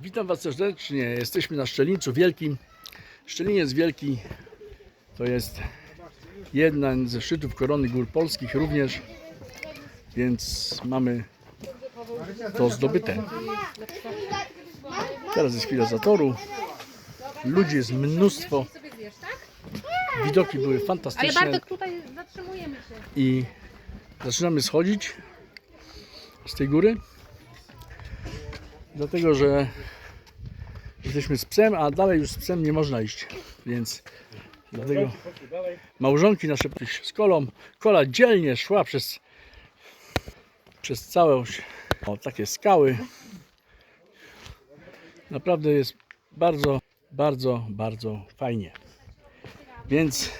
Witam Was serdecznie. Jesteśmy na Szczelinczu Wielkim. Szczeliniec Wielki to jest jeden ze szczytów korony gór polskich również, więc mamy to zdobyte. Teraz jest chwila zatoru. Ludzi jest mnóstwo. Widoki były Ale fantastyczne Bartek, tutaj zatrzymujemy się. i zaczynamy schodzić z tej góry dlatego że jesteśmy z psem, a dalej już z psem nie można iść, więc dlatego małżonki nasze z kolą, kola dzielnie szła przez, przez całe o, takie skały. Naprawdę jest bardzo, bardzo, bardzo fajnie. Więc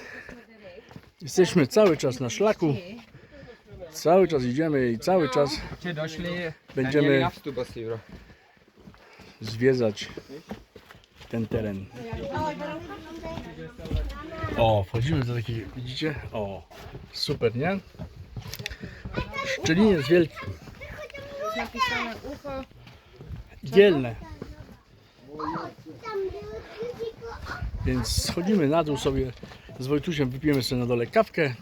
jesteśmy cały czas na szlaku. Cały czas idziemy i cały czas będziemy zwiedzać ten teren. O, wchodzimy do takiej, widzicie? O, super, nie? Wielki, Jest napisane ucho. dzielne. Więc schodzimy na dół sobie z Wojtusiem, wypijemy sobie na dole kawkę.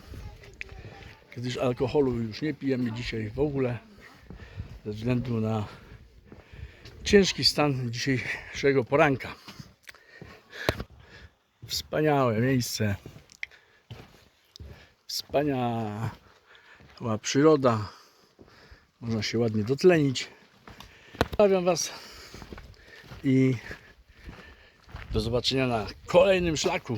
Gdyż alkoholu już nie pijemy dzisiaj w ogóle. Ze względu na ciężki stan dzisiejszego poranka. Wspaniałe miejsce. Wspaniała przyroda. Można się ładnie dotlenić. Zostawiam Was i do zobaczenia na kolejnym szlaku.